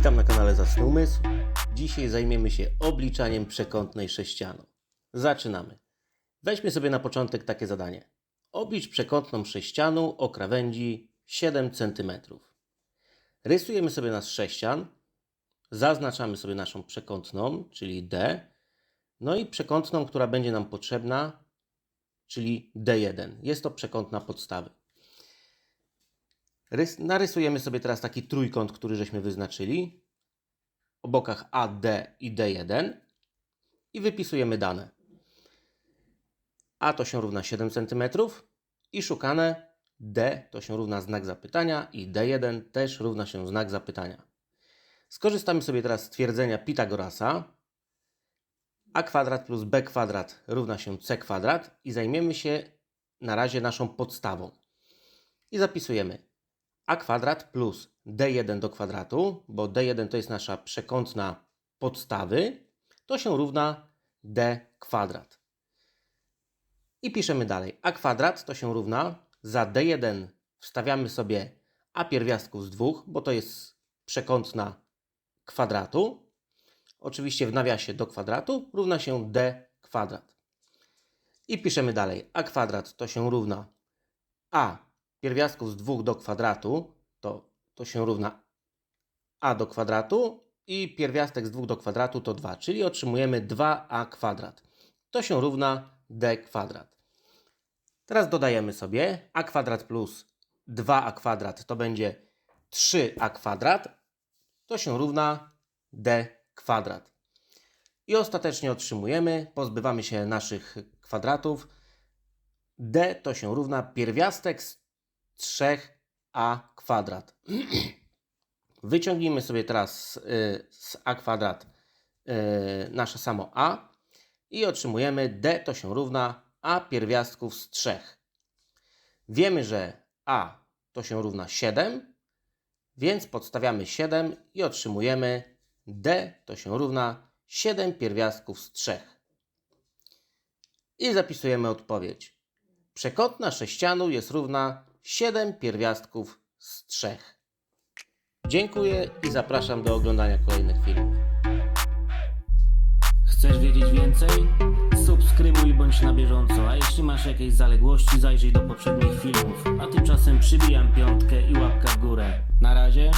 kanale Zacny Umysł. Dzisiaj zajmiemy się obliczaniem przekątnej sześcianu. Zaczynamy. Weźmy sobie na początek takie zadanie. Oblicz przekątną sześcianu o krawędzi 7 cm. Rysujemy sobie nasz sześcian, zaznaczamy sobie naszą przekątną, czyli D, no i przekątną, która będzie nam potrzebna, czyli D1. Jest to przekątna podstawy. Rys- narysujemy sobie teraz taki trójkąt, który żeśmy wyznaczyli o bokach AD i D1 i wypisujemy dane. A to się równa 7 cm i szukane D to się równa znak zapytania i D1 też równa się znak zapytania. Skorzystamy sobie teraz z twierdzenia Pitagorasa. A kwadrat plus B kwadrat równa się C kwadrat i zajmiemy się na razie naszą podstawą. I zapisujemy a kwadrat plus d1 do kwadratu, bo d1 to jest nasza przekątna podstawy, to się równa d kwadrat. I piszemy dalej. a kwadrat to się równa, za d1 wstawiamy sobie a pierwiastków z dwóch, bo to jest przekątna kwadratu. Oczywiście w nawiasie do kwadratu równa się d kwadrat. I piszemy dalej. a kwadrat to się równa a pierwiastków z 2 do kwadratu, to, to się równa a do kwadratu i pierwiastek z 2 do kwadratu to 2, czyli otrzymujemy 2a kwadrat. To się równa d kwadrat. Teraz dodajemy sobie a kwadrat plus 2a kwadrat to będzie 3a kwadrat. To się równa d kwadrat. I ostatecznie otrzymujemy, pozbywamy się naszych kwadratów, d to się równa pierwiastek z 3a kwadrat. Wyciągnijmy sobie teraz y, z a kwadrat y, nasze samo a i otrzymujemy d to się równa a pierwiastków z 3. Wiemy, że a to się równa 7, więc podstawiamy 7 i otrzymujemy d to się równa 7 pierwiastków z 3. I zapisujemy odpowiedź. Przekątna sześcianu jest równa 7 pierwiastków z 3. Dziękuję i zapraszam do oglądania kolejnych filmów. Chcesz wiedzieć więcej? Subskrybuj bądź na bieżąco, a jeśli masz jakieś zaległości, zajrzyj do poprzednich filmów. A tymczasem przybijam piątkę i łapka w górę. Na razie.